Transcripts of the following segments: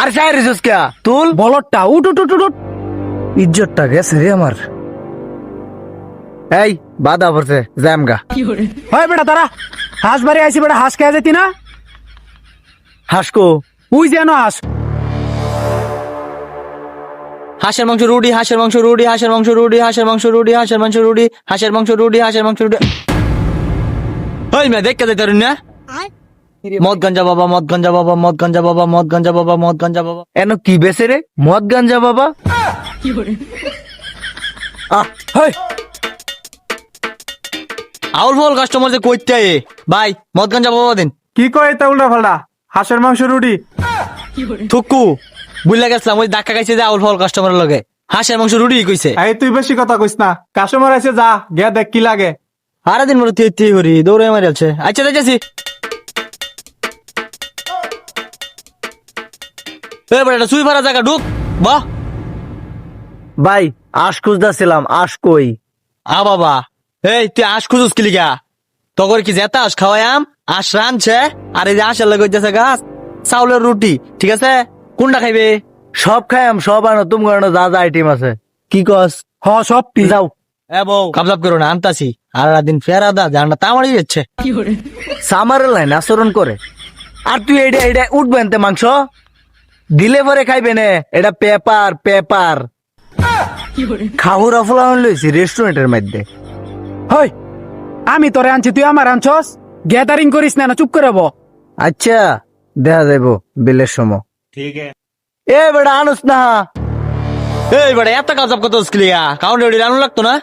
আর চাই রেছিস কে তুল। বলদটা উঠ উঠ উঠ উঠ, উঠ। ইজ্জতটা গেছে রে আমার। এই বাধা পড়ছে জ্যামগা হয় বেটা তারা হাঁস বাড়ি আইসি বেটা হাঁস খেয়ে যেতি না? হাসকো উই যেন হাঁস। হাঁসের মাংস রুটি হাঁসের মাংস রুটি হাঁসের মাংস রুটি হাঁসের মাংস রুটি হাঁসের মাংস রুটি হাঁসের মাংস রুটি হাঁসের মাংস রুটি। ওই মেয়ে দেখতে দেখতে না? মদ গঞ্জা বাবা মদ গঞ্জা বাবা মদ গঞ্জা বাবা মদ গঞ্জা বাবা মদ গঞ্জা বাবা। এন কি বেছে রে? মদ গাঞ্জা বাবা? আউল ফল কাস্টমার যে কইতে। ভাই মদ গঞ্জা বাবা দিন। কি কয় এটা উল্টা ফাল্টা হাঁসের মাংস রুটি? থুকু। বুঝলা গেছিলাম ওই ধাক্কা খাইছে যে আউল ফল কাস্টমারের লগে। হাঁসের মাংস রুটি কইছে। এই তুই বেশি কথা কইস না। কাস্টমার আছে যা গিয়া দেখ কি লাগে। আরে দিন মরে তুই তুই করি দৌড়ে মারি আছে আচ্ছা দেখেছি এ বেটা সুই ফারা জায়গা ঢুক বাহ ভাই আশ খুঁজতেছিলাম আশ কই? আ বাবা এই তুই আশ খুঁজুস কি লিগা? তগর কি জেতা আস খাওয়ায়াম আশ রানছে আর এই যে আশের লাগে হইতেছে গাছ চাউলের রুটি ঠিক আছে? কোনটা খাইবে? সব খাইম সব আনো তুমি আনো যা যা আইটেম আছে। কি কস? হ সব পি যাও। এ বউ কাবজাব করো না আনতাছি। আর দিন ফেরা দা জানটা তামারি যাচ্ছে সামারের লাইন আচরণ করে। আর তুই এটা এটা উঠবে এনতে মাংস। দিলে পরে খাইবে নে। এটা পেপার পেপার। খাহুরা ফুলান লইছি রেস্টুরেন্টের মধ্যে। হই আমি তোরে আনছি তুই আমার আনছস? গ্যাদারিং করিস না না চুপ করে আচ্ছা দেখা যাইব বিলের সময়। ঠিক এ বেটা আনুস না। এই বেটা এত কাবজাব কত স্কিলিয়া কাউন্টার ওটি রান্না লাগতো না?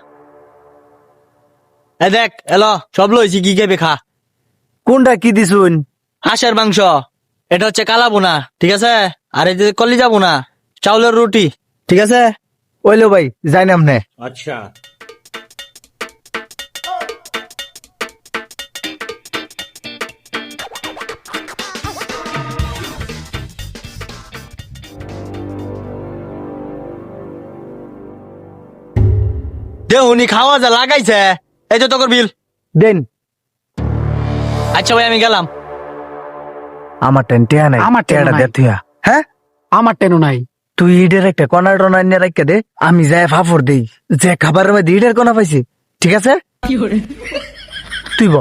এ দেখ এলো সব লইছি কি খাইবে খা। কোনটা কি দিছুন? হাঁসের মাংস। এটা হচ্ছে কালা বোনা ঠিক আছে? আর এই যে কলি যাব না চাউলের রুটি ঠিক আছে? ওইলো ভাই যাই নে। দেহুনি খাওয়া যা লাগাইছে। এই তো তোর বিল। দেন। আচ্ছা ভাই আমি গেলাম। আমার টেন টিয়া নাই আমার টেন টিয়াটা নাই। দে তুইয়া হ্যাঁ? আমার টেনু নাই। তুই ইডের একটা কনার টনার নিয়ে রাখকে দে আমি যাই ফাফর দেই। যে খাবারের মধ্যে ইডের কোনা পাইছি ঠিক আছে? তুই ব।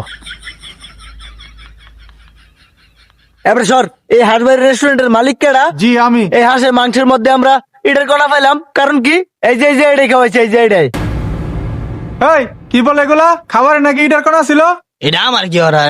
এবারে সর এই হাটবাড়ি রেস্টুরেন্টের মালিক কেডা? জি আমি। এই হাঁসের মাংসের মধ্যে আমরা ইডের কোনা পাইলাম কারণ কি? এই যে এই যে এটাই খাওয়াইছে এই যে এটাই এই কি বলে এগুলা? খাবারে নাকি ইটার কোনা ছিল? এটা আমার কি ওরা